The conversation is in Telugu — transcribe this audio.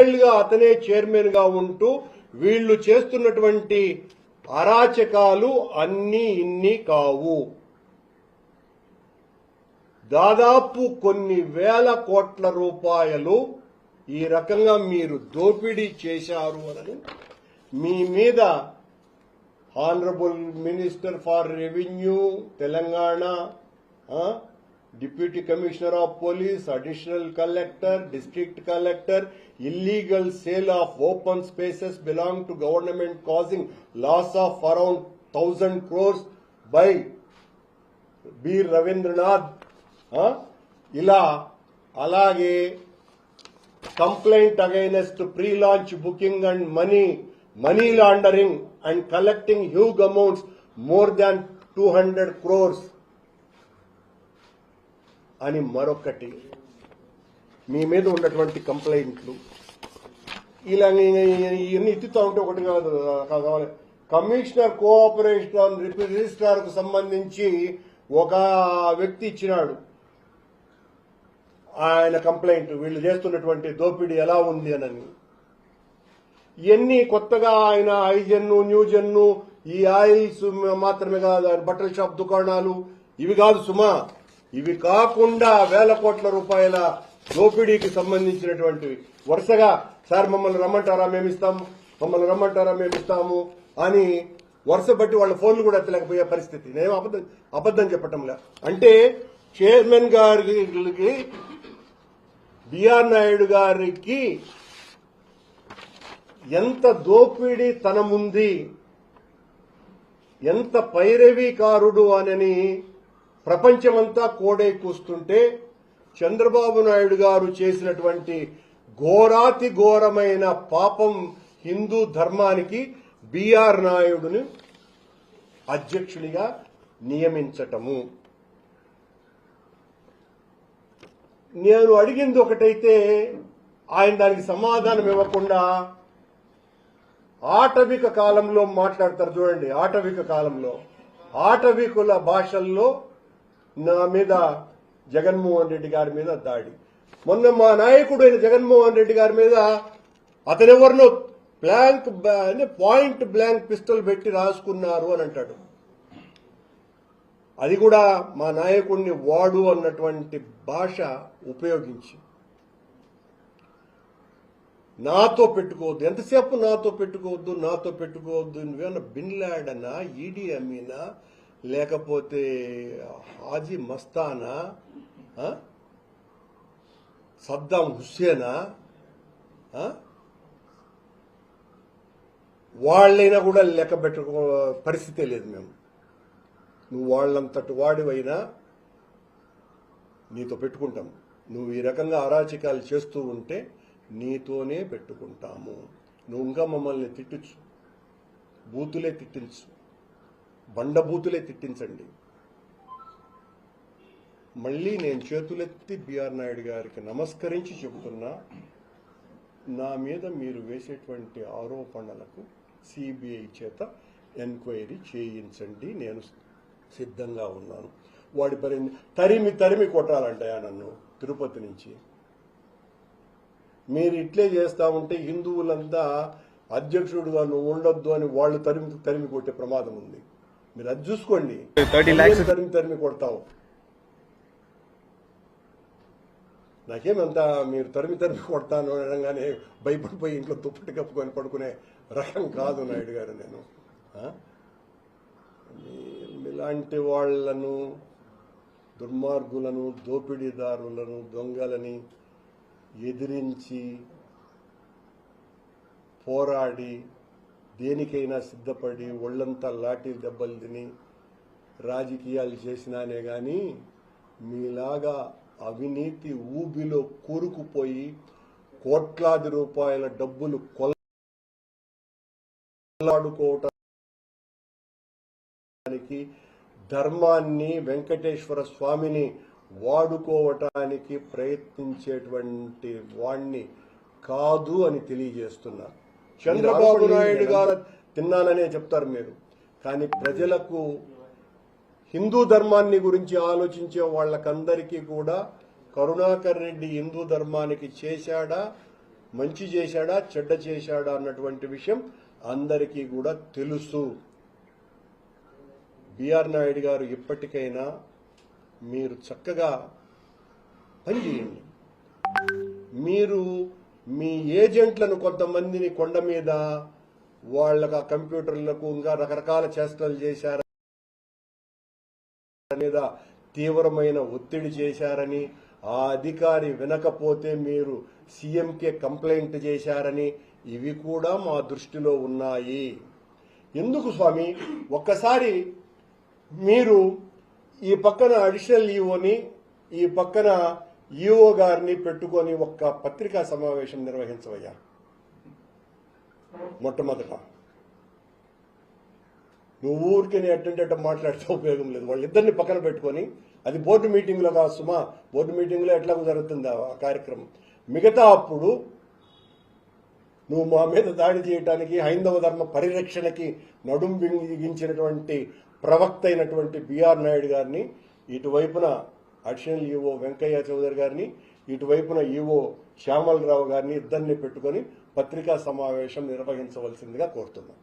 గా అతనే చైర్మన్గా ఉంటూ వీళ్ళు చేస్తున్నటువంటి అరాచకాలు అన్ని ఇన్ని కావు. దాదాపు కొన్ని వేల కోట్ల రూపాయలు ఈ రకంగా మీరు దోపిడీ చేశారు అని మీ మీద honourable minister for revenue Telangana Deputy commissioner of police additional collector district collector illegal sale of open spaces belong to government causing loss of around thousand crores by B Ravindranath ఆ? ఇలా అలాగే complaint against pre launch booking and money money laundering and collecting huge amounts more than two hundred crores అని మరొకటి మీ మీద ఉన్నటువంటి కంప్లైంట్లు. ఇలా ఇవన్నీ ఎత్తుతా ఉంటే ఒకటి కాదు కావాలి. కమిషనర్ కోఆపరేషన్ రిజిస్ట్రార్కు సంబంధించి ఒక వ్యక్తి ఇచ్చినాడు. ఆయన కంప్లైంట్ వీళ్ళు చేస్తున్నటువంటి దోపిడీ ఎలా ఉంది అని ఇవన్నీ కొత్తగా ఆయన ఐజన్ను న్యూజన్ను ఈ ఆయిల్స్ మాత్రమే కాదు బట్టల షాప్ దుకాణాలు ఇవి కాదు సుమా. ఇవి కాకుండా వేల కోట్ల రూపాయల దోపిడీకి సంబంధించినటువంటివి. వరుసగా సార్ మమ్మల్ని రమ్మంటారా మేము మమ్మల్ని రమ్మంటారా మేమిస్తాము అని వరుస బట్టి వాళ్ళ ఫోన్లు కూడా ఎత్తలేకపోయే పరిస్థితి. నేను అబద్ధం అబద్ధం చెప్పటంలే. అంటే చైర్మన్ గారికి బిఆర్ నాయుడు గారికి ఎంత దోపిడీ తనముంది ఎంత పైరవీకారుడు అనని ప్రపంచమంతా కోడై కూస్తుంటే చంద్రబాబు నాయుడు గారు చేసినటువంటి ఘోరాతి ఘోరమైన పాపం హిందూ ధర్మానికి బిఆర్ నాయుడుని అధ్యక్షుడిగా నియమించటము. నేను అడిగింది ఒకటైతే ఆయన దానికి సమాధానం ఇవ్వకుండా ఆటవిక కాలంలో మాట్లాడతారు చూడండి ఆటవిక కాలంలో ఆటవికుల భాషల్లో నా మీద జగన్మోహన్ రెడ్డి గారి మీద దాడి. మొన్న మా నాయకుడు అయిన జగన్మోహన్ రెడ్డి గారి మీద అతనెవరినో బ్లాంక్ అంటే పాయింట్ బ్లాంక్ పిస్టల్ పెట్టి రాసుకున్నారు అని అంటాడు. అది కూడా మా నాయకుడిని వాడు అన్నటువంటి భాష ఉపయోగించి. నాతో పెట్టుకోవద్దు ఎంతసేపు నాతో పెట్టుకోవద్దు నాతో పెట్టుకోవద్దు నువ్వేమన్నా బిన్ లాడనా ఈడీ అమీనా లేకపోతే హాజీ మస్తానా? సద్దాం హుస్సేనా? వాళ్ళైనా కూడా లెక్క పెట్టుకో పరిస్థితే లేదు మేము. నువ్వు వాళ్ళంతటి వాడివైనా నీతో పెట్టుకుంటాం. నువ్వు ఈ రకంగా అరాచకాలు చేస్తూ ఉంటే నీతోనే పెట్టుకుంటాము. నువ్వు ఇంకా మమ్మల్ని తిట్టచ్చు బూతులే తిట్టించు. బండబూతులే తిట్టించండి. మళ్ళీ నేను చేతులెత్తి బిఆర్ నాయుడు గారికి నమస్కరించి చెబుతున్నా నా మీద మీరు వేసేటువంటి ఆరోపణలకు సిబిఐ చేత ఎంక్వైరీ చేయించండి. నేను సిద్ధంగా ఉన్నాను. వాడి పరి తరిమి తరిమి కొట్టాలంటాయా నన్ను తిరుపతి నుంచి? మీరు ఇట్లే చేస్తా ఉంటే హిందువులంతా అధ్యక్షుడుగా నువ్వు ఉండొద్దు అని వాళ్ళు తరిమి తరిమి కొట్టే ప్రమాదం ఉంది మీరు అది చూసుకోండి. 30 lakhs- ఏం తరిమి తరిమి కొడతావు. నాకేమంతా మీరు తరిమి తరిమి కొడతాను అనగానే భయపడిపోయి ఇంట్లో దుప్పటి కప్పుకొని పడుకునే రకం కాదు నాయుడు గారు నేను. ఇలాంటి వాళ్ళను దుర్మార్గులను దోపిడీదారులను దొంగలని ఎదిరించి పోరాడి దేనికైనా సిద్ధపడి ఒళ్ళంతా లాఠీ దెబ్బలు తిని రాజకీయాలు చేసినానే కానీ మీలాగా అవినీతి ఊబిలో కూరుకుపోయి కోట్లాది రూపాయల డబ్బులు కొల్లాడుకోవటానికి ధర్మాన్ని వెంకటేశ్వర స్వామిని వాడుకోవటానికి ప్రయత్నించేటువంటి వాణ్ణి కాదు అని తెలియజేస్తున్నారు. చంద్రబాబు నాయుడు గారు తిన్నాననే చెప్తారు మీరు. కానీ ప్రజలకు హిందూ ధర్మాన్ని గురించి ఆలోచించే వాళ్ళకందరికీ కూడా కరుణాకర్ రెడ్డి హిందూ ధర్మానికి చేశాడా మంచి చేశాడా చెడ్డ చేశాడా అన్నటువంటి విషయం అందరికీ కూడా తెలుసు. బిఆర్ నాయుడు గారు ఇప్పటికైనా మీరు చక్కగా పనిచేయండి మీరు మీ ఏజెంట్లను కొంతమందిని కొండ మీద వాళ్ళకు ఆ కంప్యూటర్లకు ఇంకా రకరకాల చేష్టలు చేశారు మీద తీవ్రమైన ఒత్తిడి చేశారని ఆ అధికారి వినకపోతే మీరు సీఎంకే కంప్లైంట్ చేశారని ఇవి కూడా మా దృష్టిలో ఉన్నాయి. ఎందుకు స్వామి? ఒక్కసారి మీరు ఈ పక్కన అడిషనల్ ఈఓని ఈ పక్కన ఈఓ గారిని పెట్టుకొని ఒక్క పత్రికా సమావేశం నిర్వహించవయ్యా. మొట్టమొదట. నువ్వు ఊరికి అటెండ్ అట్ట మాట్లాడితే ఉపయోగం లేదు. వాళ్ళిద్దరిని పక్కన పెట్టుకొని అది బోర్డు మీటింగ్లో కాదు సుమా బోర్డు మీటింగ్లో ఎట్లా జరుగుతుంది ఆ కార్యక్రమం. మిగతా అప్పుడు నువ్వు మా మీద దాడి చేయడానికి హైందవ ధర్మ పరిరక్షణకి నడుం బిగించినటువంటి ప్రవక్త అయినటువంటి బిఆర్ నాయుడు గారిని ఇటువైపున అడిషనల్ ఈవో వెంకయ్య చౌదరి గారిని ఇటువైపున ఈవో శ్యామలరావు గారిని ఇద్దరిని పెట్టుకొని పత్రికా సమావేశం నిర్వహించవలసిందిగా కోరుతున్నాం.